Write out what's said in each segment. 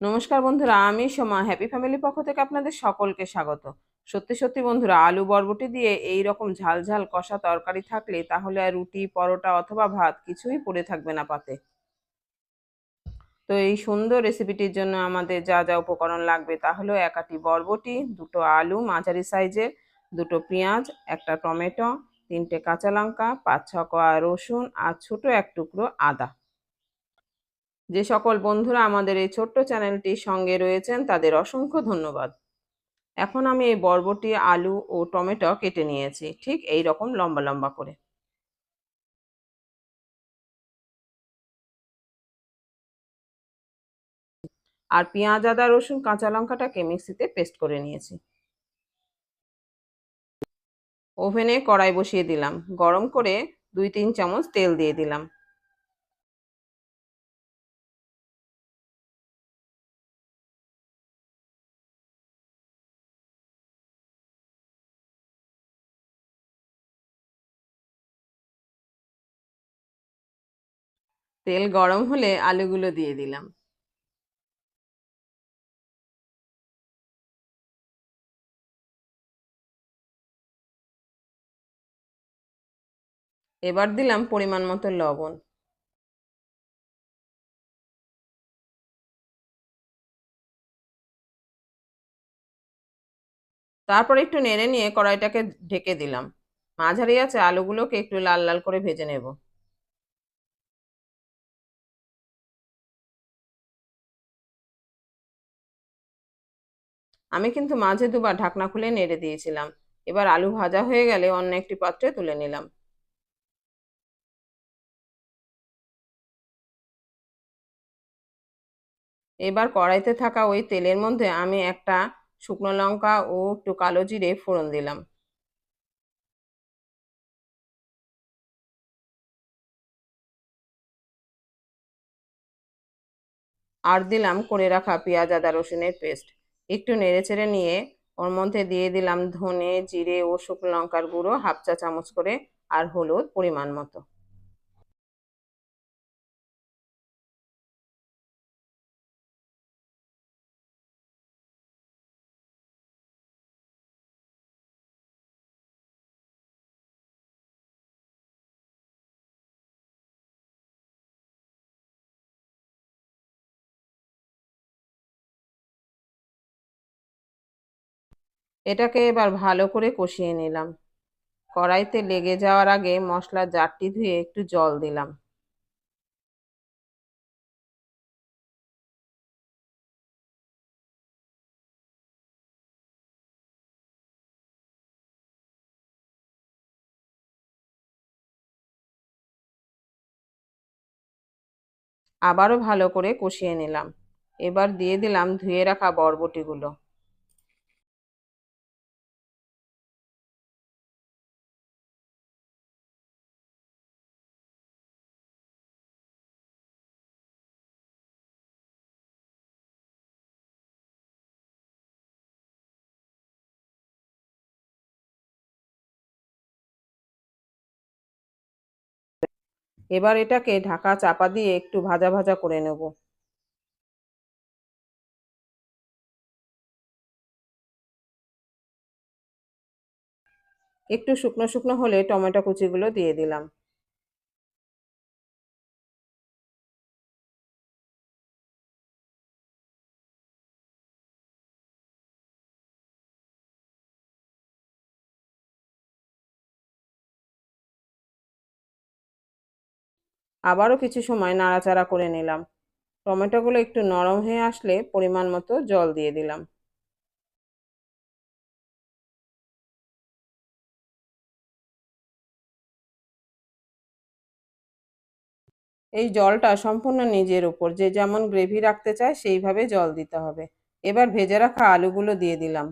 নমস্কার বন্ধুরা, আমি সোমা। হ্যাপি ফ্যামিলি পক্ষ থেকে আপনাদের সকলকে স্বাগত। সত্যি সত্যি বন্ধুরা, আলু বরবটি দিয়ে এই রকম ঝাল ঝাল কষা তরকারি থাকলে তাহলে আর রুটি, পরোটা অথবা ভাত কিছুই পড়ে থাকবে না পাতে। তো এই সুন্দর রেসিপিটির জন্য আমাদের যা যা উপকরণ লাগবে তা তাহলে একাটি বরবটি, দুটো আলু মাঝারি সাইজের, দুটো পেঁয়াজ, একটা টমেটো, তিনটে কাঁচা লঙ্কা, পাঁচ ছ কোয়া রসুন আর ছোট এক টুকরো আদা। যে সকল বন্ধুরা আমাদের এই ছোট্ট চ্যানেলটির সঙ্গে রয়েছেন, তাদের অসংখ্য ধন্যবাদ। এখন আমি এই বরবটি, আলু ও টমেটো কেটে নিয়েছি, ঠিক এই রকম লম্বা লম্বা করে। আর পেঁয়াজ, আদা, রসুন, কাঁচা লঙ্কাটাকে মিক্সিতে পেস্ট করে নিয়েছি। ওভেনে কড়াই বসিয়ে দিলাম, গরম করে দুই তিন চামচ তেল দিয়ে দিলাম। তেল গরম হলে আলুগুলো দিয়ে দিলাম। এবার দিলাম পরিমাণ মতো লবণ। তারপর একটু নেড়ে নিয়ে কড়াইটাকে ঢেকে দিলাম। মাঝারি আছে আলুগুলোকে একটু লাল লাল করে ভেজে নেব। আমি কিন্তু মাঝে দুবার ঢাকনা খুলে নেড়ে দিয়েছিলাম। এবার আলু ভাজা হয়ে গেলে অন্য একটি পাত্রে তুলে নিলাম। এবার কড়াইতে থাকা ওই তেলের মধ্যে আমি একটা শুকনো লঙ্কা ও একটু কালো জিরে ফোড়ন দিলাম। আর দিলাম করে রাখা পেঁয়াজ, আদা, রসুনের পেস্ট। একটু নেড়েচেড়ে নিয়ে ওর মধ্যে দিয়ে দিলাম ধনে, জিরে ও শুকনো লঙ্কার গুঁড়ো, হাফ চা চামচ করে আর হলুদ পরিমাণ মতো। এটাকে এবার ভালো করে কষিয়ে নিলাম। কড়াইতে লেগে যাওয়ার আগে মশলার জারটি ধুয়ে একটু জল দিলাম। আবারও ভালো করে কষিয়ে নিলাম। এবার দিয়ে দিলাম ধুয়ে রাখা বরবটিগুলো। এবার এটাকে ঢাকা চাপা দিয়ে একটু ভাজা ভাজা করে নেব। একটু শুকনো শুকনো হলে টমেটো কুচিগুলো দিয়ে দিলাম। আবারও কিছু সময় নাড়াচাড়া করে নিলাম। টমেটোগুলো একটু নরম হয়ে আসলে পরিমাণ মতো জল দিয়ে দিলাম। এই জলটা সম্পূর্ণ নিজের উপর, যে যেমন গ্রেভি রাখতে চায় সেইভাবে জল দিতে হবে। এবার ভেজে রাখা আলুগুলো দিয়ে দিলাম।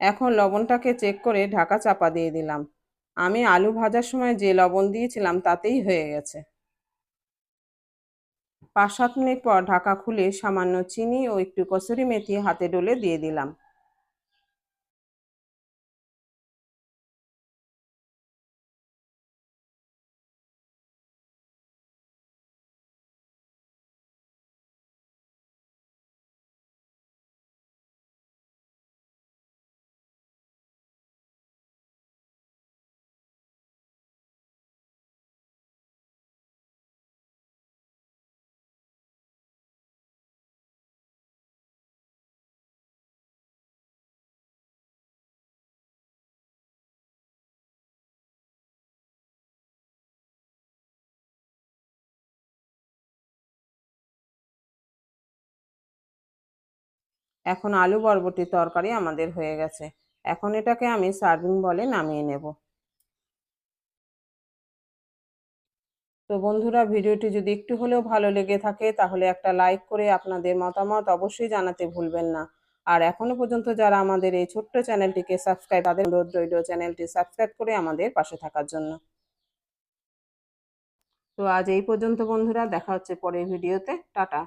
এখন লবণটাকে চেক করে ঢাকা চাপা দিয়ে দিলাম। আমি আলু ভাজার সময় যে লবণ দিয়েছিলাম তাতেই হয়ে গেছে। পাঁচ সাত মিনিট পর ঢাকা খুলে সামান্য চিনি ও একটু কসুরি মেথি হাতে ডলে দিয়ে দিলাম। এখন আলু বরবটির তরকারি আমাদের হয়ে গেছে। এখন এটাকে আমি সার্ভিং বলে নামিয়ে নেব। তো বন্ধুরা, ভিডিওটি যদি একটু হলেও ভালো লেগে থাকে, তাহলে একটা লাইক করে আপনাদের মতামত অবশ্যই জানাতে ভুলবেন না। আর এখনও পর্যন্ত যারা আমাদের এই ছোট্ট চ্যানেলটিকে সাবস্ক্রাইব, তাদের অনুরোধ রইল চ্যানেলটি সাবস্ক্রাইব করে আমাদের পাশে থাকার জন্য। তো আজ এই পর্যন্ত বন্ধুরা, দেখা হচ্ছে পরের ভিডিওতে। টাটা।